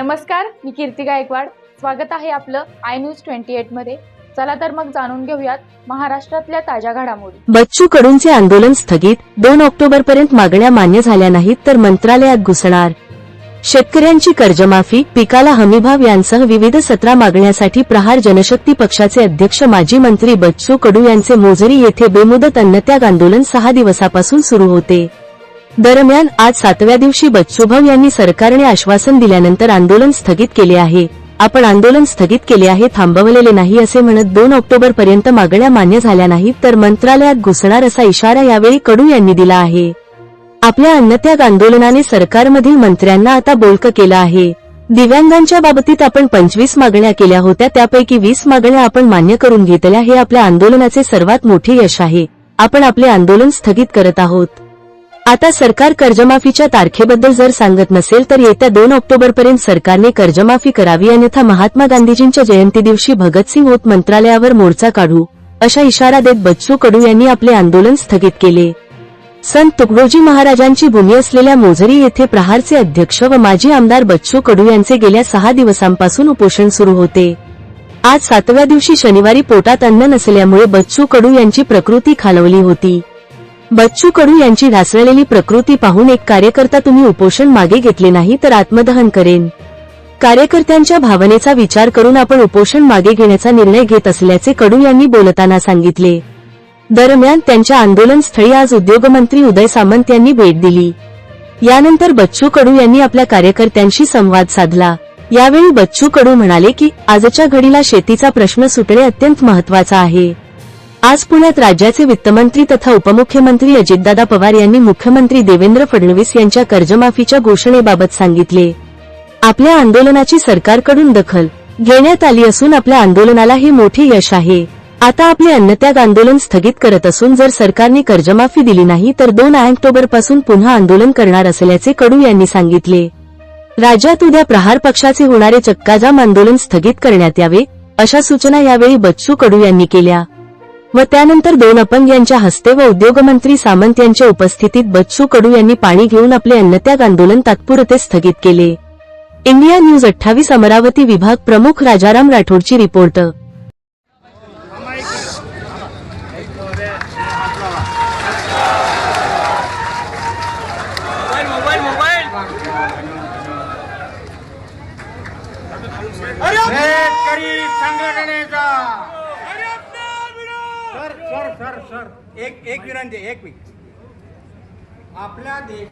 नमस्कार मी कीर्ती गायकवाड. स्वागत आहे आपलं आय न्यूज ट्वेंटी एटमध्ये. चला तर मग जाणून घेऊयात महाराष्ट्रातल्या ताज्या घडामोडी. बच्चू कडूंचे आंदोलन स्थगित. दोन ऑक्टोबर पर्यंत मागण्या मान्य झाल्या नाहीत तर मंत्रालयात घुसणार. शेतकऱ्यांची कर्जमाफी पिकाला हमीभाव यांसह विविध सतरा मागण्यासाठी प्रहार जनशक्ती पक्षाचे अध्यक्ष माजी मंत्री बच्चू कडू यांचे मोजरी येथे बेमुदत अन्नत्याग आंदोलन सहा दिवसापासून सुरू होते. दरम्यान आज सातव्या दिवशी बच्चूभाऊ यांनी सरकारने आश्वासन दिल्यानंतर आंदोलन स्थगित केले आहे. आपण आंदोलन स्थगित केले आहे थांबवलेले नाही असे म्हणत दोन ऑक्टोबर पर्यंत मागण्या मान्य झाल्या नाहीत तर मंत्रालयात घुसणार असा इशारा यावेळी कडू यांनी दिला आहे. आपल्या अन्नत्याग आंदोलनाने सरकारमधील मंत्र्यांना आता बोलक केलं आहे. दिव्यांगांच्या बाबतीत आपण पंचवीस मागण्या केल्या होत्या त्यापैकी वीस मागण्या आपण मान्य करून घेतल्या हे आपल्या आंदोलनाचे सर्वात मोठे यश आहे. आपण आपले आंदोलन स्थगित करत आहोत. आता सरकार कर्जमाफीच्या तारखेबद्दल जर सांगत नसेल तर येत्या दोन ऑक्टोबरपर्यंत सरकारने कर्जमाफी करावी अन्यथा महात्मा गांधीजींच्या जयंती दिवशी भगतसिंग होत मंत्रालयावर मोर्चा काढू अशा इशारा देत बच्चू कडू यांनी आपले आंदोलन स्थगित केले. संत तुकडोजी महाराजांची भूमी असलेल्या मोझरी येथे प्रहारचे अध्यक्ष व माजी आमदार बच्चू कडू यांचे गेल्या सहा दिवसांपासून उपोषण सुरू होते. आज सातव्या दिवशी शनिवारी पोटात अन्न नसल्यामुळे बच्चू कडू यांची प्रकृती खालवली होती. बच्चू कडू यांची ढासळलेली प्रकृती पाहून एक कार्यकर्ता तुम्ही उपोषण मागे घेतले नाही तर आत्मदहन करेन. कार्यकर्त्यांच्या भावनेचा विचार करून आपण उपोषण मागे घेण्याचा निर्णय घेत असल्याचे कडू यांनी बोलताना सांगितले. दरम्यान त्यांच्या आंदोलनस्थळी आज उद्योगमंत्री उदय सामंत यांनी भेट दिली. यानंतर बच्चू कडू यांनी आपल्या कार्यकर्त्यांशी संवाद साधला. यावेळी बच्चू कडू म्हणाले की आजच्या घडीला शेतीचा प्रश्न सुटणे अत्यंत महत्त्वाचा आहे. आज पुण्यात राज्याचे वित्तमंत्री तथा उपमुख्यमंत्री अजितदादा पवार यांनी मुख्यमंत्री देवेंद्र फडणवीस यांच्या कर्जमाफीच्या घोषणेबाबत सांगितले. आपल्या आंदोलनाची सरकारकडून दखल घेण्यात आली असून आपल्या आंदोलनाला हे मोठे यश आहे. आता आपले अन्नत्याग आंदोलन स्थगित करत असून जर सरकारने कर्जमाफी दिली नाही तर दोन ऑक्टोबरपासून पुन्हा आंदोलन करणार असल्याचे कडू यांनी सांगितले. राज्यात उद्या प्रहार पक्षाचे होणारे चक्काजाम आंदोलन स्थगित करण्यात यावे अशा सूचना यावेळी बच्चू कडू यांनी केल्या. व त्यानंतर दोन अपंग यांच्या हस्ते व उद्योगमंत्री सामंत यांच्या उपस्थितीत बच्चू कडू यांनी पाणी घेऊन आपले अन्नत्याग आंदोलन तात्पुरते स्थगित केले. इंडिया न्यूज अठ्ठावीस अमरावती विभाग प्रमुख राजाराम राठोडची रिपोर्ट. संघटनेचा! Sir sir sir sir. एक एक विनंती एक मिनिट. आपल्या देश